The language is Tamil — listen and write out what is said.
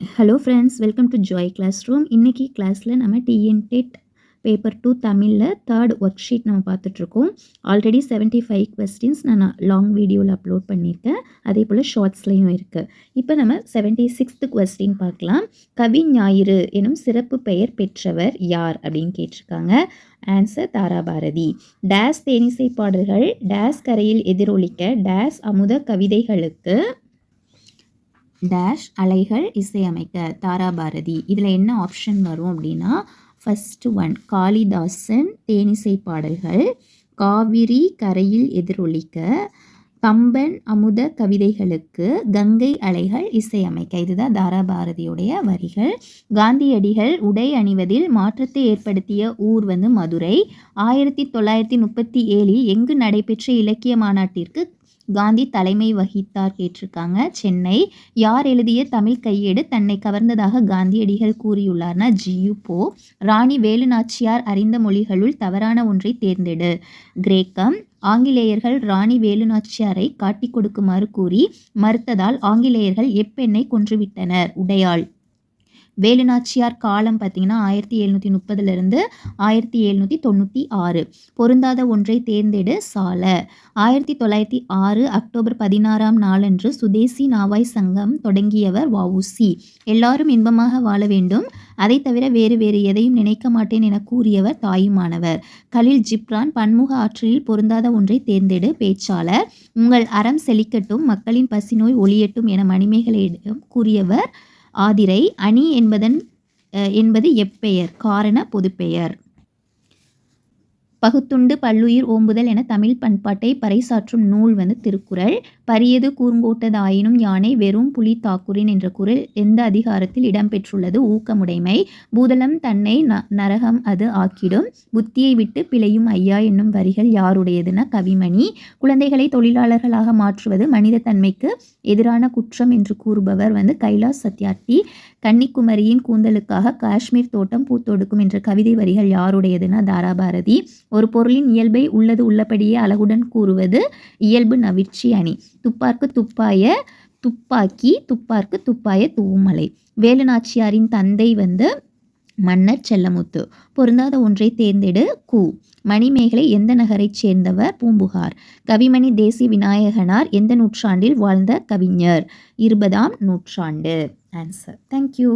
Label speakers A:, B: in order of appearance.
A: Hello friends welcome to joy class room இன்றைக்கி கிளாஸில் நம்ம டிஎன்டெட் பேப்பர் டூ தமிழில் தேர்ட் ஒர்க் ஷீட் நம்ம பார்த்துட்ருக்கோம் ஆல்ரெடி செவன்ட்டி ஃபைவ் கொஸ்டின்ஸ் நான் லாங் வீடியோவில் அப்லோட் பண்ணியிருக்கேன். அதே போல் ஷார்ட்ஸ்லேயும் இருக்குது இப்போ நம்ம செவன்ட்டி சிக்ஸ்த்து கொஸ்டின் பார்க்கலாம். கவி ஞாயிறு எனும் சிறப்பு பெயர் பெற்றவர் யார் அப்படின்னு கேட்டிருக்காங்க. ஆன்சர் தாராபாரதி. டேஸ் தேனிசை பாடல்கள் டேஸ் கரையில் எதிரொலிக்க டேஸ் அமுத கவிதைகளுக்கு டேஷ் அலைகள் இசையமைக்க தாராபாரதி. இதில் என்ன ஆப்ஷன் வரும் அப்படின்னா ஃபஸ்ட்டு ஒன் காளிதாசன் தேனிசை பாடல்கள் காவிரி கரையில் எதிரொலிக்க பம்பன் அமுத கவிதைகளுக்கு கங்கை அலைகள் இசையமைக்க. இதுதான் தாராபாரதியுடைய வரிகள். காந்தியடிகள் உடை அணிவதில் மாற்றத்தை ஏற்படுத்திய ஊர் வந்து மதுரை. ஆயிரத்தி தொள்ளாயிரத்தி முப்பத்தி ஏழில் எங்கு நடைபெற்ற இலக்கிய மாநாட்டிற்கு காந்தி தலைமை வகித்தார் கேட்டிருக்காங்க. சென்னை யார் எழுதிய தமிழ் கையேடு தன்னை கவர்ந்ததாக காந்தியடிகள் கூறியுள்ளார்னா ஜியு போ. ராணி வேலுநாச்சியார் அறிந்த மொழிகளுள் தவறான ஒன்றை தேர்ந்தெடு. கிரேக்கம் ஆங்கிலேயர்கள் ராணி வேலுநாச்சியாரை காட்டிக் கொடுக்குமாறு கூறி மறுத்ததால் ஆங்கிலேயர்கள் எப்பெண்ணை கொன்றுவிட்டனர்? உடையாள். வேலுநாச்சியார் காலம் பார்த்தீங்கன்னா ஆயிரத்தி எழுநூற்றி முப்பதுலேருந்து ஆயிரத்தி எழுநூற்றி தொண்ணூற்றி ஆறு. பொருந்தாத ஒன்றை தேர்ந்தெடு சால. ஆயிரத்தி தொள்ளாயிரத்தி ஆறு அக்டோபர் பதினாறாம் நாளன்று சுதேசி நாவாய் சங்கம் தொடங்கியவர் வவுசி எல்லாரும் இன்பமாக வாழ வேண்டும். அதை தவிர வேறு வேறு எதையும் நினைக்க மாட்டேன் என கூறியவர் தாயுமானவர். கலில் ஜிப்ரான் பன்முக ஆற்றலில் பொருந்தாத ஒன்றை தேர்ந்தெடு பேச்சாளர். உங்கள் அறம் செழிக்கட்டும் மக்களின் பசிநோய் ஒளியட்டும் என மணிமேகலையிடம் கூறியவர் ஆதிரை அணி என்பதன் என்பது எப்பெயர்? காரண பொதுப்பெயர். பகுத்துண்டு பல்லுயிர் ஓம்புதல் என தமிழ் பண்பாட்டை பறைசாற்றும் நூல் வந்து திருக்குறள். பரியது கூர்ங்கோட்டதாயினும் யானை வெறும் புலி தாக்குரின் என்ற குரல் எந்த அதிகாரத்தில் இடம்பெற்றுள்ளது? ஊக்கமுடைமை. பூதளம் தன்னை ந நரகம் அது ஆக்கிடும். புத்தியை விட்டு பிழையும் ஐயா என்னும் வரிகள் யாருடையதுன? கவிமணி. குழந்தைகளை தொழிலாளர்களாக மாற்றுவது மனித தன்மைக்கு எதிரான குற்றம் என்று கூறுபவர் வந்து கைலாஸ் சத்யார்த்தி. கன்னிக்குமரியின் கூந்தலுக்காக காஷ்மீர் தோட்டம் பூத்தொடுக்கும் என்ற கவிதை வரிகள் யாருடையதுன்னா தாராபாரதி. ஒரு பொருளின் இயல்பை உள்ளது உள்ளபடியே அழகுடன் கூறுவது இயல்பு நவிர்ச்சி அணி. துப்பார்க்கு துப்பாய துப்பாக்கி துப்பார்க்கு துப்பாய தூமலை. வேலுநாச்சியாரின் தந்தை வந்து மன்னர் செல்லமுத்து. பொருந்தாத ஒன்றை தேர்ந்தெடு கு. மணிமேகலை எந்த நகரைச் சேர்ந்தவர்? பூம்புகார். கவிமணி தேசி விநாயகனார் எந்த நூற்றாண்டில் வாழ்ந்த கவிஞர்? இருபதாம் நூற்றாண்டு. Answer thank you